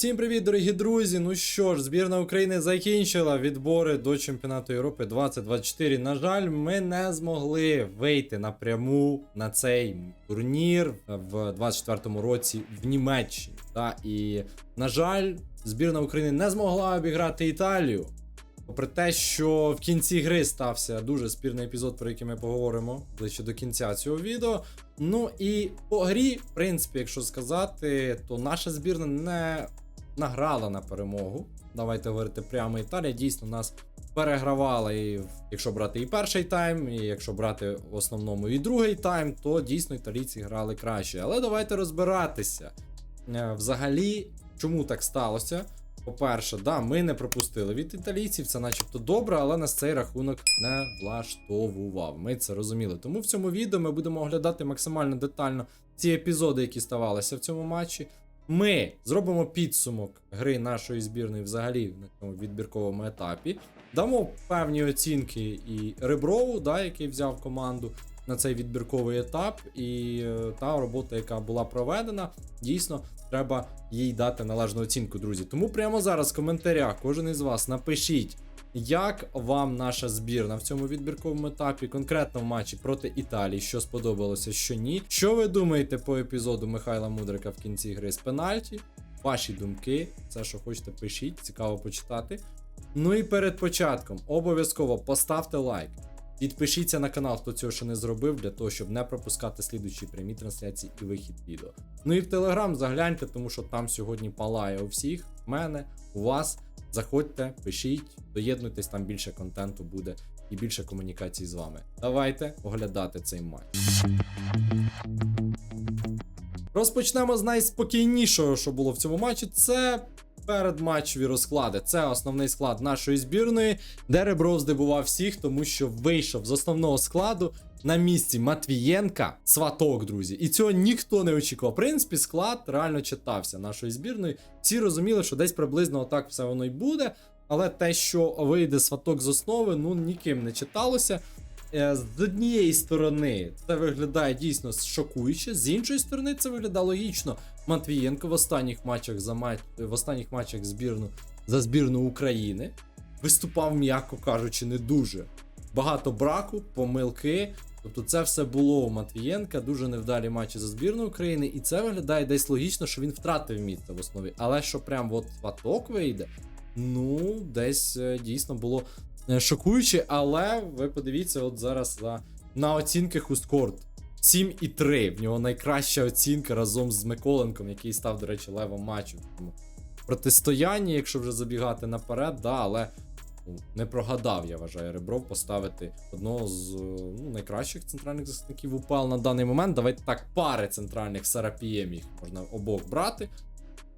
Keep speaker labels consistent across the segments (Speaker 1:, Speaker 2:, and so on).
Speaker 1: Всім привіт, дорогі друзі! Ну що ж, збірна України закінчила відбори до чемпіонату Європи 2024. На жаль, ми не змогли вийти напряму на цей турнір в 24-му році в Німеччині. Та і на жаль, збірна України не змогла обіграти Італію. Попри те, що в кінці гри стався дуже спірний епізод, про який ми поговоримо ближче до кінця цього відео. Ну і по грі, в принципі, якщо сказати, то наша збірна не награла на перемогу. Давайте говорити прямо. Італія дійсно нас перегравала, і якщо брати і перший тайм, і якщо брати в основному і другий тайм, то дійсно італійці грали краще. Але давайте розбиратися. Е, Взагалі, чому так сталося? По-перше, да, ми не пропустили від італійців, це начебто добре, але нас цей рахунок не влаштовував. Ми це розуміли. Тому в цьому відео ми будемо оглядати максимально детально ці епізоди, які ставалися в цьому матчі. Ми зробимо підсумок гри нашої збірної взагалі на цьому відбірковому етапі. Дамо певні оцінки і Реброву, да, який взяв команду на цей відбірковий етап, і е, та робота, яка була проведена, дійсно треба їй дати належну оцінку, друзі. Тому прямо зараз в коментарях кожен із вас напишіть, як вам наша збірна в цьому відбірковому етапі, конкретно в матчі проти Італії, що сподобалося, що ні. Що ви думаєте по епізоду Михайла Мудрика в кінці гри з пенальті? Ваші думки, все, що хочете, пишіть, цікаво почитати. Ну і перед початком обов'язково поставте лайк. Підпишіться на канал, хто цього ще не зробив, для того, щоб не пропускати слідучі прямі трансляції і вихід відео. Ну і в Телеграм загляньте, тому що там сьогодні палає у всіх, в мене, у вас. Заходьте, пишіть, доєднуйтесь, там більше контенту буде і більше комунікацій з вами. Давайте оглядати цей матч. Розпочнемо з найспокійнішого, що було в цьому матчі. Це передматчеві розклади. Це основний склад нашої збірної, де Ребров здивував всіх, тому що вийшов з основного складу на місці Матвієнка сваток, друзі. І цього ніхто не очікував. В принципі, склад реально читався нашої збірної. Всі розуміли, що десь приблизно отак все воно й буде. Але те, що вийде сваток з основи, ну ніким не читалося. Е, З однієї сторони це виглядає дійсно шокуюче, з іншої сторони, це виглядає логічно. Матвієнко в останніх матчах за матч в останніх матчах збірну за збірну України виступав, м'яко кажучи, не дуже. Багато браку, помилки. Тобто це все було у Матвієнка, дуже невдалі матчі за збірну України, і це виглядає десь логічно, що він втратив місце в основі. Але що прям от сваток вийде, ну, десь е, дійсно було е, шокуюче, але ви подивіться, от зараз за, на оцінки Хусткорт. 7,3. В нього найкраща оцінка разом з Миколенком, який став, до речі, левом матчу. Протистояння, якщо вже забігати наперед, да, але не прогадав, я вважаю, Ребров поставити одного з е, ну, найкращих центральних захисників УПЛ на даний момент. Давайте так, пари центральних Сарапієм їх можна обох брати.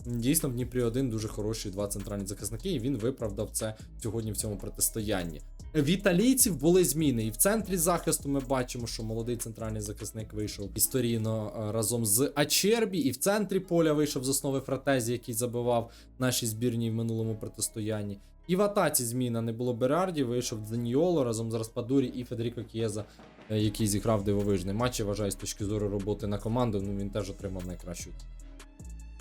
Speaker 1: Дійсно, в Дніпрі 1 дуже хороші два центральні захисники, і він виправдав це сьогодні в цьому протистоянні. В італійців були зміни, і в центрі захисту ми бачимо, що молодий центральний захисник вийшов історійно е, разом з Ачербі, і в центрі поля вийшов з основи Фратезі, який забивав наші збірні в минулому протистоянні. І в атаці зміна не було Берарді, вийшов Даніоло разом з Распадурі і Федеріко Кієза, е, який зіграв дивовижний матч. Я вважаю, з точки зору роботи на команду, ну він теж отримав найкращу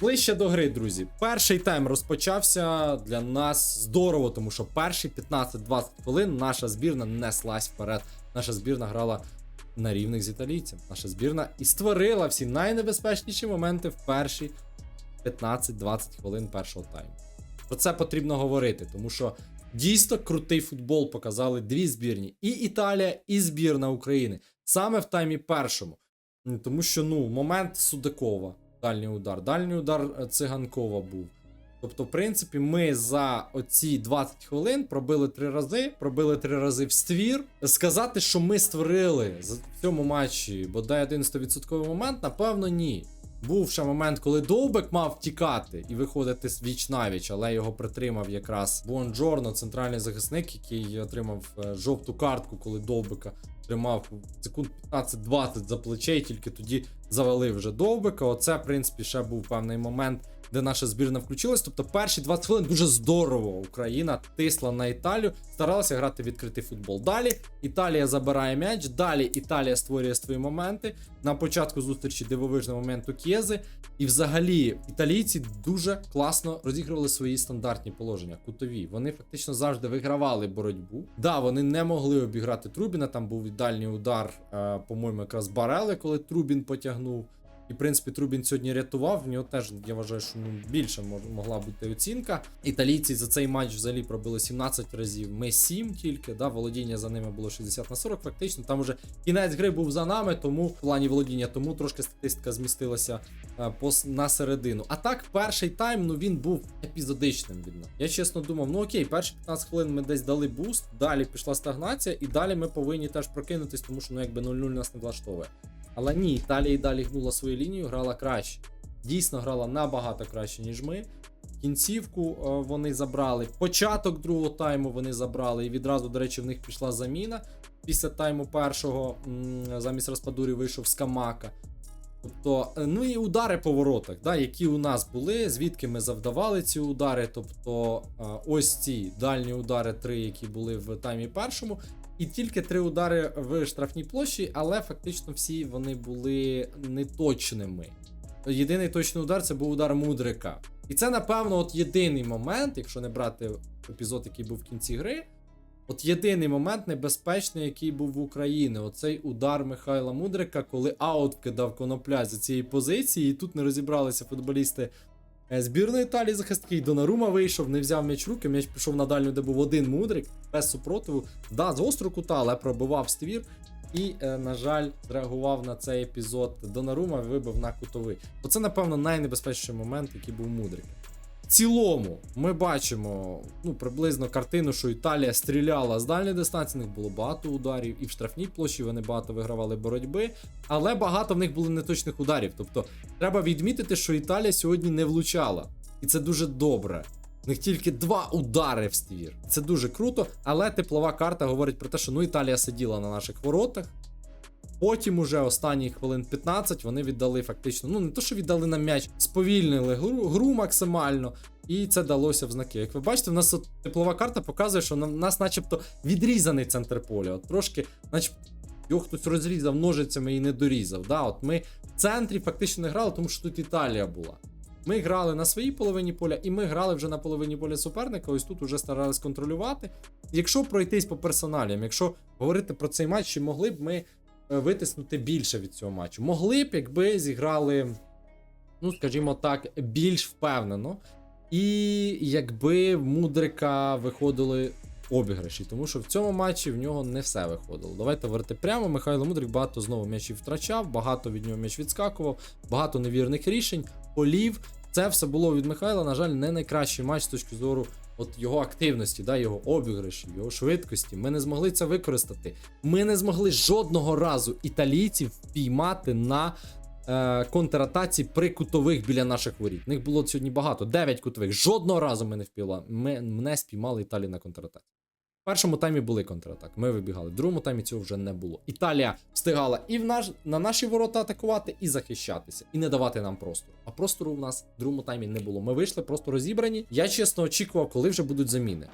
Speaker 1: Ближче до гри, друзі. Перший тайм розпочався для нас здорово, тому що перші 15-20 хвилин наша збірна неслась вперед. Наша збірна грала на рівних з італійцем. Наша збірна і створила всі найнебезпечніші моменти в перші 15-20 хвилин першого тайму. Про це потрібно говорити, тому що дійсно крутий футбол показали дві збірні: і Італія, і збірна України. Саме в таймі першому. Тому що ну, момент Судакова, дальній удар. Дальній удар е, циганкова був. Тобто, в принципі, ми за оці 20 хвилин пробили три рази, пробили три рази в ствір. Сказати, що ми створили в цьому матчі бодай один 100% момент, напевно, ні. Був ще момент, коли Довбек мав втікати і виходити віч навіч, але його притримав якраз Бонджорно, центральний захисник, який отримав е, жовту картку, коли Довбека тримав секунд 15-20 за плече, і тільки тоді завалив вже Довбика. Оце, в принципі, ще був певний момент, де наша збірна включилась. Тобто перші 20 хвилин дуже здорово Україна тисла на Італію, старалася грати відкритий футбол. Далі Італія забирає м'яч, далі Італія створює свої моменти. На початку зустрічі дивовижний момент у К'єзи. І взагалі італійці дуже класно розігрували свої стандартні положення, кутові. Вони фактично завжди вигравали боротьбу. Да, вони не могли обіграти Трубіна. Там був дальній удар, е, по-моєму, якраз Барели, коли Трубін потягнув. І, в принципі, Трубін сьогодні рятував. В нього теж, я вважаю, що ну, більше могла бути оцінка. Італійці за цей матч взагалі пробили 17 разів. Ми 7 тільки. Да, володіння за ними було 60 на 40. Фактично, там уже кінець гри був за нами, тому в плані володіння, тому трошки статистика змістилася е, на середину. А так, перший тайм, ну він був епізодичним від нас. Я чесно думав, ну окей, перші 15 хвилин ми десь дали буст, далі пішла стагнація, і далі ми повинні теж прокинутись, тому що ну якби 0-0 нас не влаштовує. Але ні, Італія і далі гнула свою лінію, грала краще. Дійсно грала набагато краще, ніж ми. Кінцівку е, вони забрали. Початок другого тайму вони забрали. І відразу, до речі, в них пішла заміна. Після тайму першого замість Распадурі вийшов Скамака. Тобто, е, ну і удари по воротах, да, які у нас були, звідки ми завдавали ці удари. Тобто, е, ось ці дальні удари, три, які були в таймі першому. І тільки три удари в штрафній площі, але фактично всі вони були неточними. Єдиний точний удар це був удар Мудрика. І це, напевно, от єдиний момент, якщо не брати епізод, який був в кінці гри. От єдиний момент небезпечний, який був в Україні. Оцей удар Михайла Мудрика, коли аут кидав конопля за цієї позиції, і тут не розібралися футболісти збірної Італії захистки. Донарума вийшов, не взяв м'яч руки. М'яч пішов на дальню, де був один мудрик, без супротиву. Да, з остру кута, але пробивав ствір. І, е, на жаль, зреагував на цей епізод Донарума, вибив на кутовий. Оце, напевно, найнебезпечніший момент, який був мудрик. Цілому, ми бачимо ну, приблизно картину, що Італія стріляла з дальньої дистанції, в них було багато ударів, і в штрафній площі вони багато вигравали боротьби, але багато в них було неточних ударів. Тобто, треба відмітити, що Італія сьогодні не влучала. І це дуже добре. В них тільки два удари в ствір. Це дуже круто, але теплова карта говорить про те, що ну Італія сиділа на наших воротах. Потім уже останні хвилин 15 вони віддали фактично, ну не то, що віддали нам м'яч, сповільнили гру, гру максимально, і це далося в знаки. Як ви бачите, в нас от теплова карта показує, що на- нас начебто відрізаний центр поля. От трошки, начебто, його хтось розрізав ножицями і не дорізав. Да? От ми в центрі фактично не грали, тому що тут Італія була. Ми грали на своїй половині поля, і ми грали вже на половині поля суперника. Ось тут вже старались контролювати. Якщо пройтись по персоналіям, якщо говорити про цей матч, чи могли б ми витиснути більше від цього матчу? Могли б, якби зіграли, ну скажімо так, більш впевнено. І якби в Мудрика виходили обіграші, тому що в цьому матчі в нього не все виходило. Давайте говорити прямо. Михайло Мудрик багато знову м'ячів втрачав, багато від нього м'яч відскакував, багато невірних рішень, полів. Це все було від Михайла. На жаль, не найкращий матч з точки зору от його активності, да, його обіграші, його швидкості. Ми не змогли це використати. Ми не змогли жодного разу італійців впіймати на е, контратаці при кутових біля наших воріт. Них було сьогодні багато, 9 кутових. Жодного разу ми не впіймали. Ми не спіймали Італії на контратаці. В першому таймі були контратаки, ми вибігали. В другому таймі цього вже не було. Італія встигала і в наш, на наші ворота атакувати, і захищатися, і не давати нам простору. А простору в нас в другому таймі не було. Ми вийшли просто розібрані. Я чесно очікував, коли вже будуть заміни.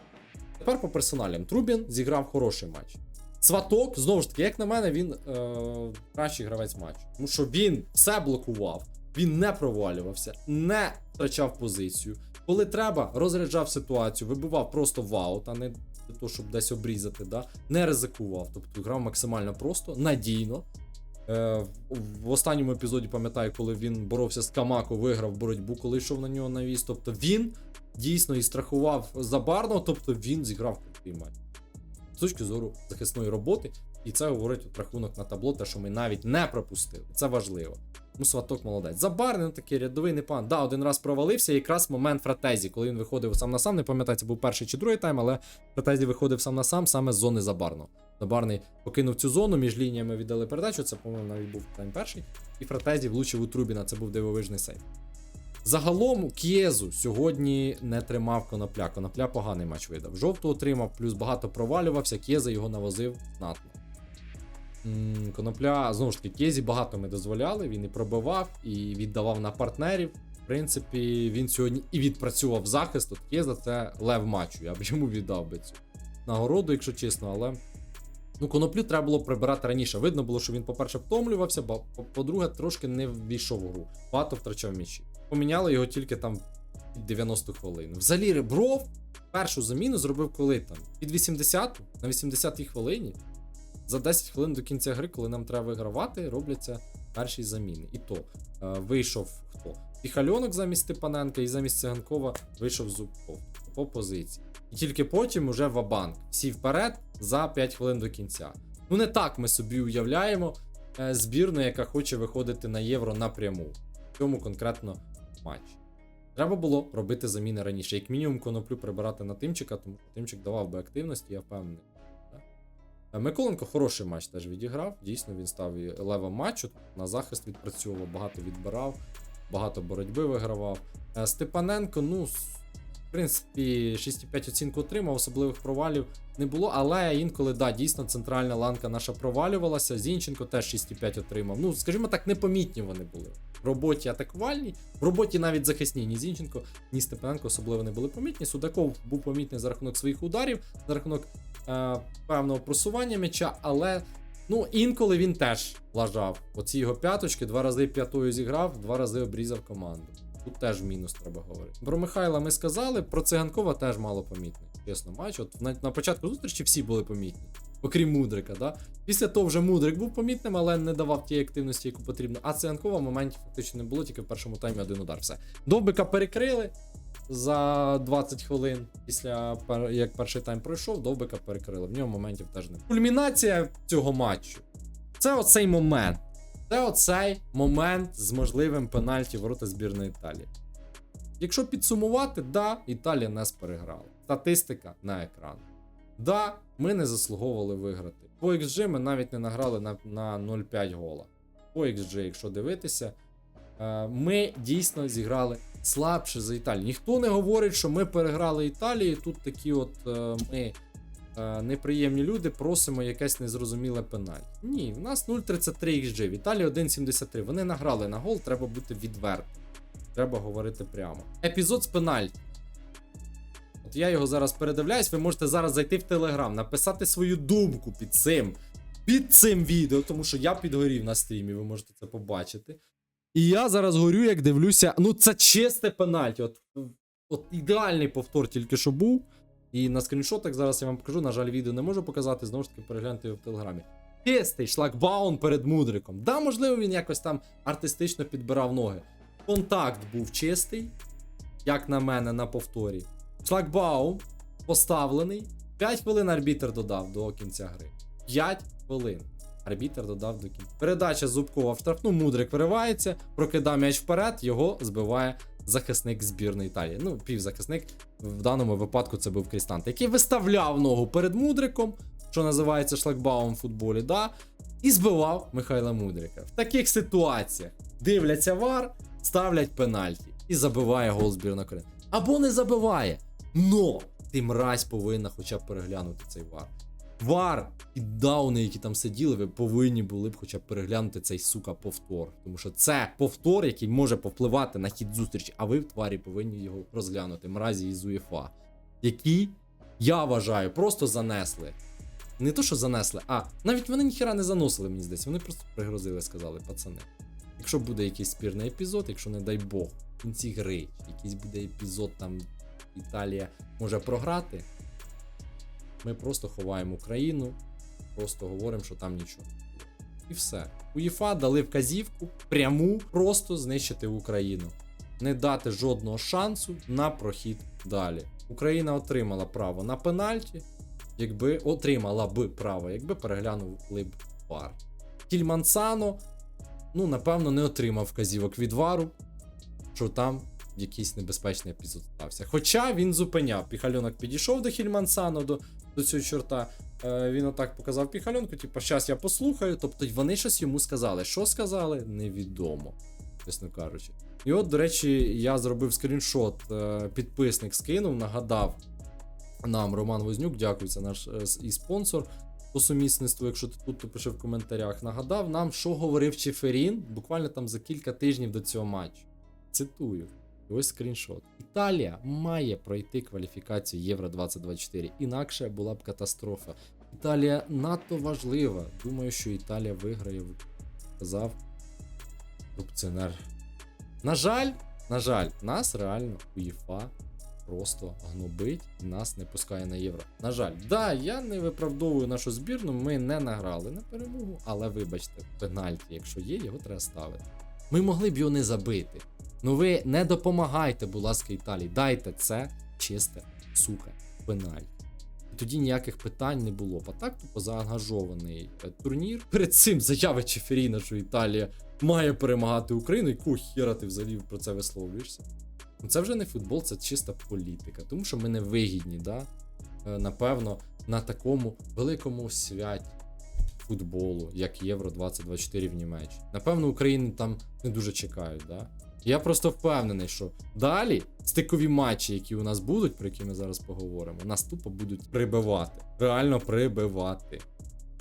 Speaker 1: Тепер по персоналям. Трубін зіграв хороший матч. Сваток, знову ж таки, як на мене, він е, кращий гравець матчу. Тому що він все блокував, він не провалювався, не втрачав позицію. Коли треба, розряджав ситуацію, вибивав просто в аут, а не для того, щоб десь обрізати, да? не ризикував. Тобто грав максимально просто, надійно. Е, в- останньому епізоді пам'ятаю, коли він боровся з Камако, виграв боротьбу, коли йшов на нього навіс. Тобто він дійсно і страхував забарно, тобто він зіграв крутий матч. З точки зору захисної роботи, і це говорить рахунок на табло, те, що ми навіть не пропустили. Це важливо. Ну, сваток молодець. Забарний, ну такий рядовий непоган. Да, один раз провалився, якраз момент фратезі, коли він виходив сам на сам. Не пам'ятаю, це був перший чи другий тайм, але фратезі виходив сам на сам саме з зони забарного. Забарний покинув цю зону, між лініями віддали передачу. Це, по-моєму, навіть був тайм перший. І фратезі влучив у Трубіна. Це був дивовижний сейв. Загалом К'єзу сьогодні не тримав конопля. Конопля поганий матч видав. Жовту отримав, плюс багато провалювався. К'єза його навозив знатно. Конопля, знову ж таки, К'єзі багато ми дозволяли. Він і пробивав, і віддавав на партнерів. В принципі, він сьогодні і відпрацював захист. От є за це лев матчу. Я б йому віддав би цю нагороду, якщо чесно, але. Ну, коноплю треба було прибирати раніше. Видно було, що він, по-перше, втомлювався, бо по- по-друге, трошки не ввійшов в гру. Багато втрачав м'ячі. Поміняли його тільки там під 90 хвилин. Взагалі, Ребров першу заміну зробив коли там? Під 80 на 80-й хвилині. За 10 хвилин до кінця гри, коли нам треба вигравати, робляться перші заміни. І то е, вийшов хто? Піхальонок замість Степаненка і замість Циганкова вийшов Зубков по позиції. І тільки потім уже Вабанк. Всі вперед за 5 хвилин до кінця. Ну не так ми собі уявляємо е, збірну, яка хоче виходити на євро напряму. В цьому конкретно матчі. Треба було робити заміни раніше. Як мінімум, коноплю прибирати на Тимчика, тому що Тимчик давав би активності, я впевнений. Е, Миколенко хороший матч теж відіграв. Дійсно, він став і левом матчу. На захист відпрацьовував, багато відбирав, багато боротьби вигравав. Е, Степаненко, ну, в принципі, 6,5 оцінку отримав, особливих провалів не було, але інколи, да, дійсно, центральна ланка наша провалювалася. Зінченко теж 6,5 отримав. Ну, скажімо так, непомітні вони були. В роботі атакувальній, в роботі навіть захисній. Ні Зінченко, ні Степаненко особливо не були помітні. Судаков був помітний за рахунок своїх ударів, за рахунок е, певного просування м'яча, але ну, інколи він теж лажав. Оці його п'яточки, два рази п'ятою зіграв, два рази обрізав команду. Тут теж мінус треба говорити. Про Михайла ми сказали, про Циганкова теж мало помітний. Чесно, матч. От на, на початку зустрічі всі були помітні. Окрім Мудрика, да? Після того вже Мудрик був помітним, але не давав тієї активності, яку потрібно. А Циганкова в моменті фактично не було, тільки в першому таймі один удар. Все. Довбика перекрили за 20 хвилин після як перший тайм пройшов, Довбика перекрили. В нього моментів теж не. Кульмінація цього матчу. Це оцей момент. Це оцей момент з можливим пенальті ворота збірної Італії. Якщо підсумувати, да, Італія нас переграла. Статистика на екран. Да, ми не заслуговували виграти. По XG ми навіть не награли на, на 0,5 гола. По XG, якщо дивитися, е, ми дійсно зіграли слабше за Італію. Ніхто не говорить, що ми переграли Італію. Тут такі от е, ми е, неприємні люди просимо якесь незрозуміле пенальті. Ні, в нас 0,33 XG, в Італії 1,73. Вони награли на гол, треба бути відвертим. Треба говорити прямо. Епізод з пенальті. От я його зараз передивляюсь, ви можете зараз зайти в Телеграм, написати свою думку під цим, під цим відео, тому що я підгорів на стрімі, ви можете це побачити. І я зараз горю, як дивлюся. Ну, це чисте пенальті. От, от ідеальний повтор тільки що був. І на скріншотах зараз я вам покажу. На жаль, відео не можу показати, знову ж таки, перегляньте його в телеграмі. Чистий шлагбаун перед мудриком. Да, можливо, він якось там артистично підбирав ноги. Контакт був чистий, як на мене, на повторі. Шлагбаум поставлений. 5 хвилин арбітер додав до кінця гри. 5 хвилин. Арбітер додав до кінця. Передача Зубкова в штрафну, Мудрик виривається, прокидає м'яч вперед, його збиває захисник збірної Італії. Ну, півзахисник. В даному випадку це був Крістант, який виставляв ногу перед Мудриком, що називається шлагбаум в футболі, да, і збивав Михайла Мудрика. В таких ситуаціях дивляться вар, ставлять пенальті і забиває гол збірна України. Або не забиває. Но ти мразь повинна хоча б переглянути цей вар. Вар і дауни, які там сиділи, ви повинні були б хоча б переглянути цей сука повтор. Тому що це повтор, який може повпливати на хід зустрічі, а ви в тварі повинні його розглянути. Мразі із УЄФА. Які, я вважаю, просто занесли. Не то, що занесли, а навіть вони ніхера не заносили, мені здається. Вони просто пригрозили, сказали, пацани. Якщо буде якийсь спірний епізод, якщо не дай Бог, в кінці гри, якийсь буде епізод, там Італія може програти, ми просто ховаємо Україну, просто говоримо, що там нічого. І все. УЄФА дали вказівку пряму просто знищити Україну. Не дати жодного шансу на прохід далі. Україна отримала право на пенальті, якби отримала б право, якби переглянули б вар. Тільмансано, ну, напевно, не отримав вказівок від вару, що там якийсь небезпечний епізод стався. Хоча він зупиняв. Піхальонок підійшов до Хільмансано, до, до цього чорта. Е, він отак показав піхальонку, типу, щас я послухаю. Тобто вони щось йому сказали. Що сказали, невідомо, чесно кажучи. І от, до речі, я зробив скріншот, е, підписник скинув, нагадав нам Роман Вознюк, дякую, це наш е, і спонсор по сумісництву, якщо ти тут, то пиши в коментарях. Нагадав нам, що говорив Чеферін буквально там за кілька тижнів до цього матчу. Цитую. Ось скріншот. Італія має пройти кваліфікацію Євро 2024, інакше була б катастрофа. Італія надто важлива. Думаю, що Італія виграє, сказав корупціонер. На жаль, на жаль, нас реально УЄФА просто гнобить і нас не пускає на євро. На жаль, да, я не виправдовую нашу збірну, ми не награли на перемогу, але вибачте, пенальті, якщо є, його треба ставити. Ми могли б його не забити. Ну ви не допомагайте, будь ласка, Італії. Дайте це чисте, сука, пенальті. І тоді ніяких питань не було. А так тупо заангажований е, турнір. Перед цим заяви Чеферіна, що Італія має перемагати Україну, якого хіра ти взагалі про це висловлюєшся? Ну, Це вже не футбол, це чиста політика, тому що ми не вигідні, да? Е, напевно, на такому великому святі футболу, як Євро 2024 в Німеччині. Напевно, Україну там не дуже чекають, да? Я просто впевнений, що далі стикові матчі, які у нас будуть, про які ми зараз поговоримо, нас тупо будуть прибивати. Реально прибивати.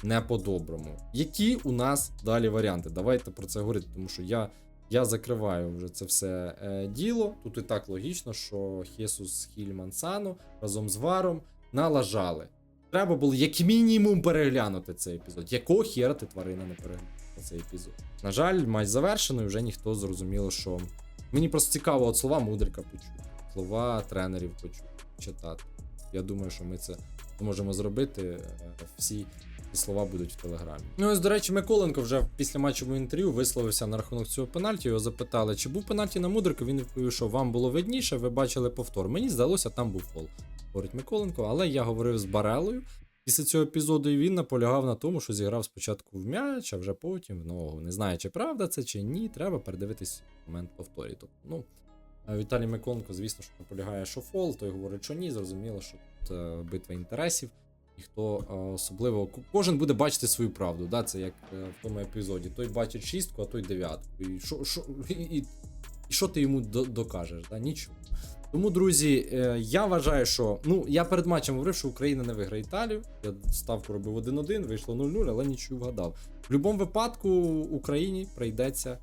Speaker 1: Не по-доброму. Які у нас далі варіанти? Давайте про це говорити, тому що я я закриваю вже це все е, діло. Тут і так логічно, що Хесус Хіль Мансано разом з Варом налажали. Треба було як мінімум переглянути цей епізод. Якого хера ти тварина не переглянула цей епізод? На жаль, матч завершено, вже ніхто зрозуміло, що. Мені просто цікаво от слова Мудрика почути, слова тренерів почути, читати. Я думаю, що ми це можемо зробити. Е, Всі ці слова будуть в телеграмі. Ну ось, до речі, Миколенко вже після матчового інтерв'ю висловився на рахунок цього пенальті. Його запитали, чи був пенальті на Мудрика. Він відповів, що вам було видніше, ви бачили повтор. Мені здалося, там був фол. Говорить Миколенко, але я говорив з Барелою. Після цього епізоду і він наполягав на тому, що зіграв спочатку в м'яч, а вже потім в ногу. Не знаю, чи правда це, чи ні. Треба передивитись момент повторі. Тобто, ну, Віталій Миколенко, звісно, що наполягає, що фол, той говорить, що ні. Зрозуміло, що тут е, битва інтересів. Ніхто е, особливо кожен буде бачити свою правду. Да? Це як е, в тому епізоді. Той бачить шістку, а той дев'ятку. І що, що, і, і, і що ти йому докажеш? Да? Нічого. Тому, друзі, е, я вважаю, що ну я перед матчем говорив, що Україна не виграє Італію. Я ставку робив 1-1, вийшло 0-0, але нічого вгадав. В будь-якому випадку Україні прийдеться е,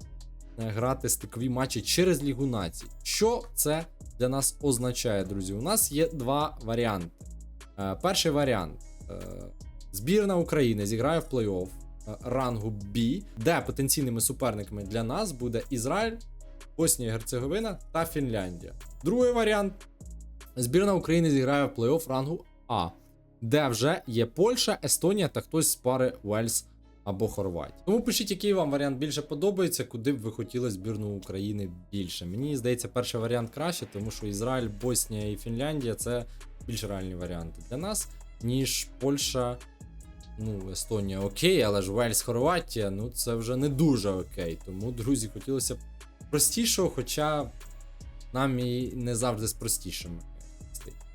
Speaker 1: грати стикові матчі через Лігу націй. Що це для нас означає, друзі? У нас є два варіанти. Е, Перший варіант: Е, збірна України зіграє в плей-офф е, рангу B, де потенційними суперниками для нас буде Ізраїль, Боснія і Герцеговина та Фінляндія. Другий варіант: збірна України зіграє в плей-офф рангу А, де вже є Польща, Естонія та хтось з пари Уельс або Хорватія. Тому пишіть, який вам варіант більше подобається, куди б ви хотіли збірну України більше. Мені здається, перший варіант краще, тому що Ізраїль, Боснія і Фінляндія це більш реальні варіанти для нас, ніж Польща. Ну, Естонія окей, але ж Вельс, Хорватія, ну це вже не дуже окей. Тому, друзі, хотілося б простішого, хоча нам і не завжди з простішими.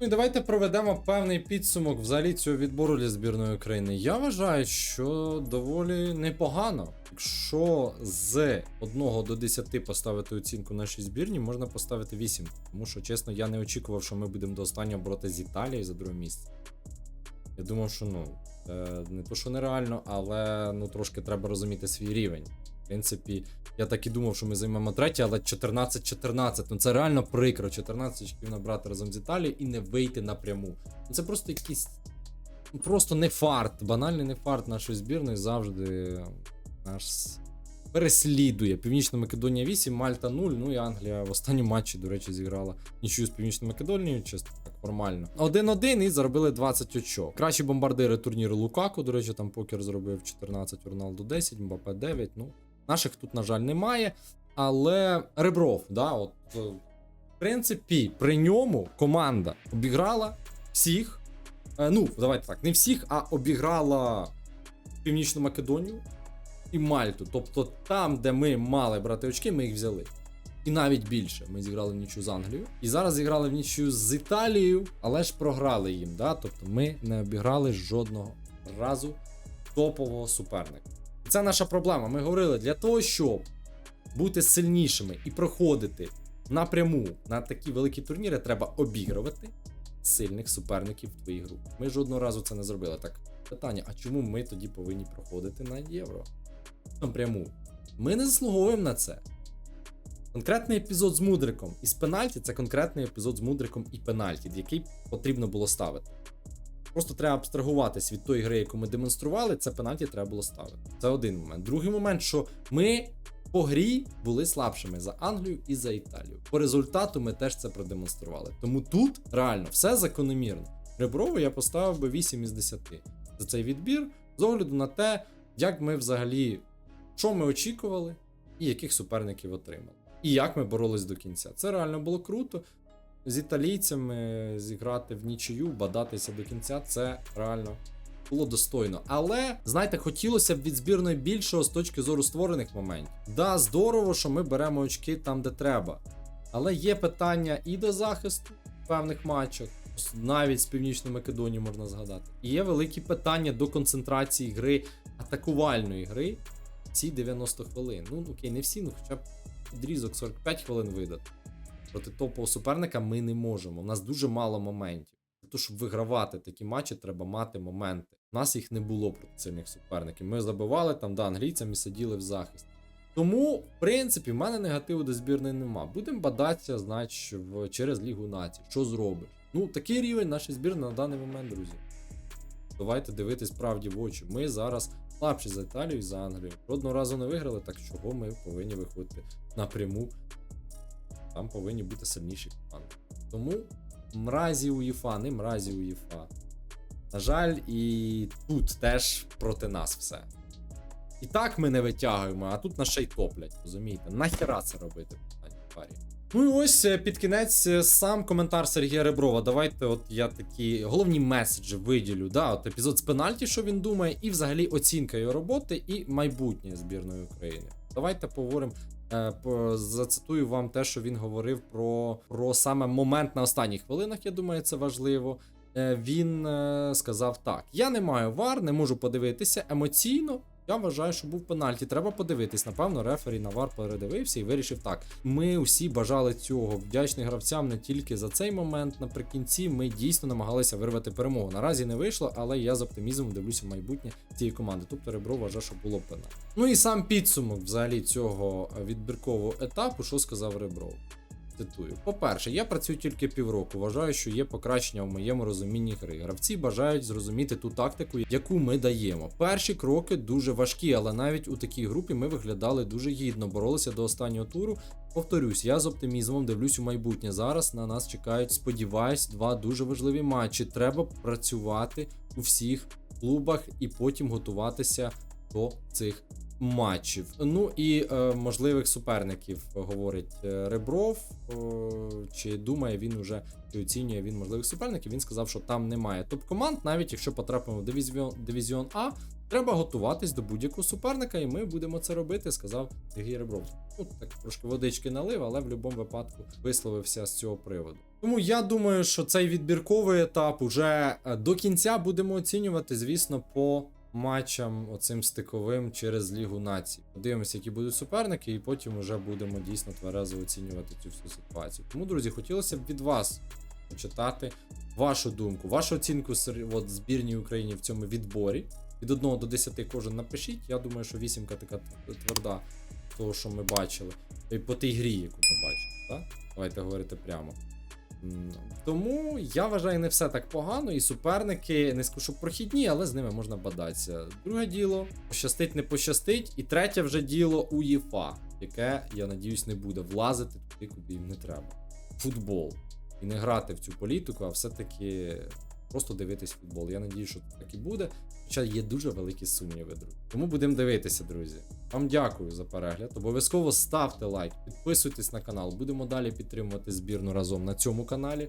Speaker 1: Ну і давайте проведемо певний підсумок взагалі цього відбору для збірної України. Я вважаю, що доволі непогано. Якщо з 1 до 10 поставити оцінку нашій збірні, можна поставити 8. Тому що, чесно, я не очікував, що ми будемо до останнього боротися з Італією за друге місце. Я думав, що ну, це не то, що нереально, але ну трошки треба розуміти свій рівень. В принципі, я так і думав, що ми займемо третє, але 14-14. Ну це реально прикро. 14 очків набрати разом з Італією і не вийти напряму. Ну це просто якийсь. ну, Просто не фарт. Банальний не фарт нашої збірної завжди нас переслідує. Північна Македонія 8, Мальта 0. Ну і Англія в останньому матчі, до речі, зіграла нічию з Північною Македонією, чисто так формально. 1-1 і заробили 20 очок. Кращі бомбардири турніру Лукаку, до речі, там покер зробив 14, Роналду 10, Мбапе 9. Ну, наших тут, на жаль, немає. Але Ребров, да, от, е, в принципі, при ньому команда обіграла всіх. Е, ну, давайте так, не всіх, а обіграла Північну Македонію і Мальту. Тобто там, де ми мали брати очки, ми їх взяли. І навіть більше. Ми зіграли в нічю з Англією. І зараз зіграли в нічю з Італією, але ж програли їм. Да? Тобто ми не обіграли жодного разу топового суперника. І це наша проблема. Ми говорили, для того, щоб бути сильнішими і проходити напряму на такі великі турніри, треба обігрувати сильних суперників в твоїй групі. Ми жодного разу це не зробили. Так, питання: а чому ми тоді повинні проходити на євро? Напряму. Ми не заслуговуємо на це. Конкретний епізод з Мудриком із пенальті це конкретний епізод з Мудриком і пенальті, який потрібно було ставити. Просто треба абстрагуватись від тої гри, яку ми демонстрували, це пенальті треба було ставити. Це один момент. Другий момент, що ми по грі були слабшими за Англію і за Італію. По результату ми теж це продемонстрували. Тому тут реально все закономірно. Реброву я поставив би 8 із 10 за цей відбір, з огляду на те, як ми взагалі, що ми очікували, і яких суперників отримали. І як ми боролись до кінця. Це реально було круто. З італійцями зіграти в нічию, бадатися до кінця, це реально було достойно. Але знаєте, хотілося б від збірної більшого з точки зору створених моментів. Да, здорово, що ми беремо очки там, де треба. Але є питання і до захисту в певних матчах, навіть з Північної Македонії можна згадати. І є великі питання до концентрації гри, атакувальної гри ці 90 хвилин. Ну окей, не всі, ну хоча б відрізок 45 хвилин видати. Проти топового суперника ми не можемо. У нас дуже мало моментів. Для щоб вигравати такі матчі, треба мати моменти. У нас їх не було проти сильних суперників. Ми забивали там, да, англійцям і сиділи в захисті. Тому, в принципі, в мене негативу до збірної нема. Будемо бадатися, значить, в, через Лігу націй. Що зробиш? Ну, такий рівень нашої збірної на даний момент, друзі. Давайте дивитись правді в очі. Ми зараз слабші за Італію і за Англію. Жодного разу не виграли, так чого ми повинні виходити напряму. Там повинні бути сильніші команди. Тому мразі УЄФА, не мразі УЄФА. На жаль, і тут теж проти нас все. І так ми не витягуємо, а тут нас ще й топлять, розумієте? Нахіра це робити в парі. Ну і ось е, під кінець е, сам коментар Сергія Реброва. Давайте, от я такі головні меседжі виділю. Да, от епізод з пенальті, що він думає, і взагалі оцінка його роботи і майбутнє збірної України. Давайте поговоримо. е, по- Зацитую вам те, що він говорив про, про саме момент на останніх хвилинах. Я думаю, це важливо. Він сказав так: я не маю вар, не можу подивитися емоційно. Я вважаю, що був пенальті. Треба подивитись. Напевно, рефері на вар передивився і вирішив так. Ми всі бажали цього. Вдячний гравцям не тільки за цей момент. Наприкінці ми дійсно намагалися вирвати перемогу. Наразі не вийшло, але я з оптимізмом дивлюся в майбутнє цієї команди. Тобто Ребро вважав, що було пенальті. Ну і сам підсумок взагалі цього відбіркового етапу, що сказав Ребров. Цитую: по-перше, я працюю тільки півроку. Вважаю, що є покращення в моєму розумінні гри. Гравці бажають зрозуміти ту тактику, яку ми даємо. Перші кроки дуже важкі, але навіть у такій групі ми виглядали дуже гідно, боролися до останнього туру. Повторюсь, я з оптимізмом дивлюсь у майбутнє. Зараз на нас чекають, сподіваюсь, два дуже важливі матчі. Треба працювати у всіх клубах і потім готуватися до цих матчів. Ну і е, можливих суперників говорить е, Ребров. Е, чи думає він уже чи оцінює він можливих суперників? Він сказав, що там немає топ-команд, навіть якщо потрапимо в дивізіон, дивізіон А. Треба готуватись до будь-якого суперника, і ми будемо це робити, сказав Сергій Ребров. Ну, так трошки водички налив, але в будь-якому випадку висловився з цього приводу. Тому я думаю, що цей відбірковий етап уже е, до кінця будемо оцінювати, звісно, по матчам оцим стиковим через Лігу націй. Подивимося, які будуть суперники, і потім вже будемо дійсно тверезо оцінювати цю всю ситуацію. Тому, друзі, хотілося б від вас почитати вашу думку, вашу оцінку от, збірній Україні в цьому відборі. Від 1 до 10 кожен напишіть. Я думаю, що вісімка така тверда, того, що ми бачили. І по тій грі, яку ми бачили. Так? Давайте говорити прямо. Тому я вважаю, не все так погано, і суперники не скажу, що прохідні, але з ними можна бадатися. Друге діло, пощастить, не пощастить. І третє вже діло УЄФА, яке, я надіюсь, не буде влазити туди, куди їм не треба. Футбол. І не грати в цю політику, а все-таки просто дивитись футбол. Я надію, що так і буде. Хоча є дуже великі сумніви, друзі. Тому будемо дивитися, друзі. Вам дякую за перегляд. Обов'язково ставте лайк, підписуйтесь на канал. Будемо далі підтримувати збірну разом на цьому каналі.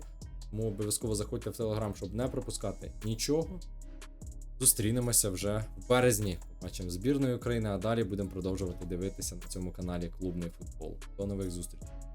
Speaker 1: Тому обов'язково заходьте в телеграм, щоб не пропускати нічого. Зустрінемося вже в березні. Побачимо збірної України, а далі будемо продовжувати дивитися на цьому каналі клубний футбол. До нових зустрічей.